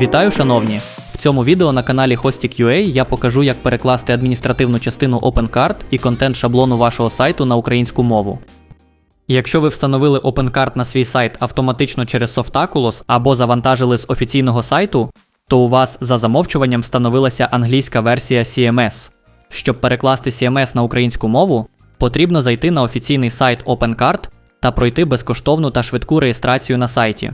Вітаю, шановні! В цьому відео на каналі Hostik.ua я покажу, як перекласти адміністративну частину OpenCard і контент шаблону вашого сайту на українську мову. Якщо ви встановили OpenCard на свій сайт автоматично через Softaculous або завантажили з офіційного сайту, то у вас за замовчуванням встановилася англійська версія CMS. Щоб перекласти CMS на українську мову, потрібно зайти на офіційний сайт OpenCard та пройти безкоштовну та швидку реєстрацію на сайті.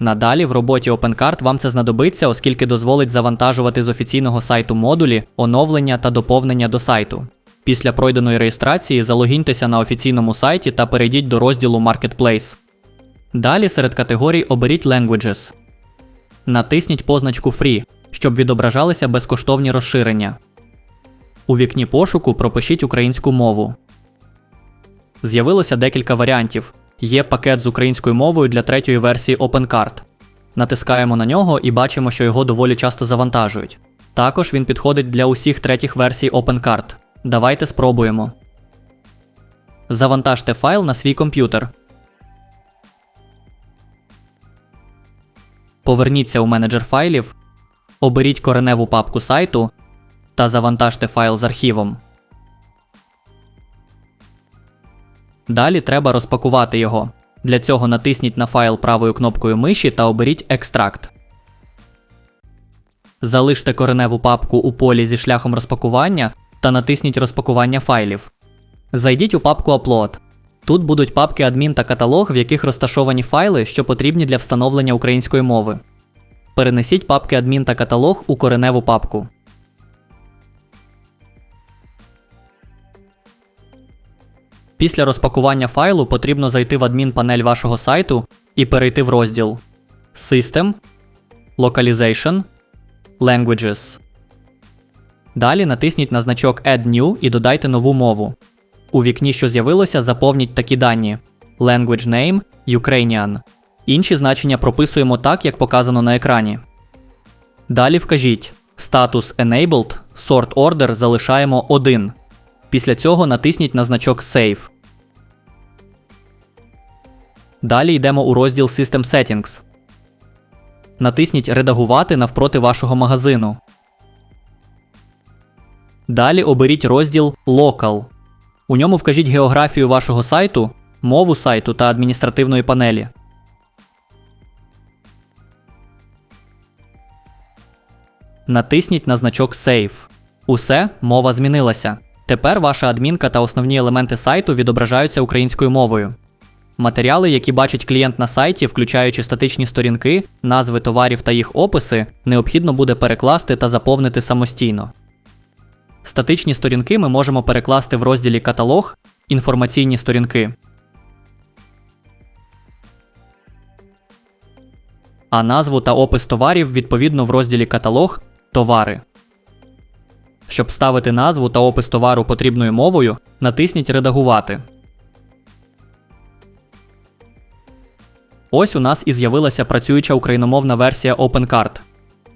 Надалі в роботі OpenCard вам це знадобиться, оскільки дозволить завантажувати з офіційного сайту модулі, оновлення та доповнення до сайту. Після пройденої реєстрації залогіньтеся на офіційному сайті та перейдіть до розділу Marketplace. Далі серед категорій оберіть Languages. Натисніть позначку Free, щоб відображалися безкоштовні розширення. У вікні пошуку пропишіть українську мову. З'явилося декілька варіантів. Є пакет з українською мовою для третьої версії OpenCard. Натискаємо на нього і бачимо, що його доволі часто завантажують. Також він підходить для усіх третіх версій OpenCard. Давайте спробуємо. Завантажте файл на свій комп'ютер. Поверніться у менеджер файлів, оберіть кореневу папку сайту та завантажте файл з архівом. Далі треба розпакувати його. Для цього натисніть на файл правою кнопкою миші та оберіть Екстракт. Залиште кореневу папку у полі зі шляхом розпакування та натисніть Розпакування файлів. Зайдіть у папку Upload. Тут будуть папки адмін та каталог, в яких розташовані файли, що потрібні для встановлення української мови. Перенесіть папки адмін та каталог у кореневу папку. Після розпакування файлу потрібно зайти в адмінпанель вашого сайту і перейти в розділ System, Localization, Languages. Далі натисніть на значок Add New і додайте нову мову. У вікні, що з'явилося, заповніть такі дані: Language Name Ukrainian. Інші значення прописуємо так, як показано на екрані. Далі вкажіть Status Enabled, Sort Order залишаємо 1. Після цього натисніть на значок Save. Далі йдемо у розділ System Settings. Натисніть Редагувати навпроти вашого магазину. Далі оберіть розділ Local. У ньому вкажіть географію вашого сайту, мову сайту та адміністративної панелі. Натисніть на значок Save. Усе, мова змінилася. Тепер ваша адмінка та основні елементи сайту відображаються українською мовою. Матеріали, які бачить клієнт на сайті, включаючи статичні сторінки, назви товарів та їх описи, необхідно буде перекласти та заповнити самостійно. Статичні сторінки ми можемо перекласти в розділі Каталог, інформаційні сторінки. А назву та опис товарів відповідно в розділі Каталог Товари. Щоб ставити назву та опис товару потрібною мовою, натисніть Редагувати. Ось у нас і з'явилася працююча україномовна версія OpenCard.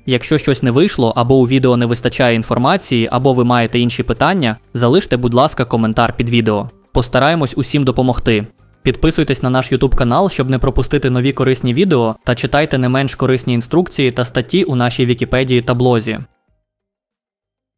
Якщо щось не вийшло, або у відео не вистачає інформації, або ви маєте інші питання, залиште, будь ласка, коментар під відео. Постараємось усім допомогти. Підписуйтесь на наш YouTube канал, щоб не пропустити нові корисні відео, та читайте не менш корисні інструкції та статті у нашій Вікіпедії та блозі.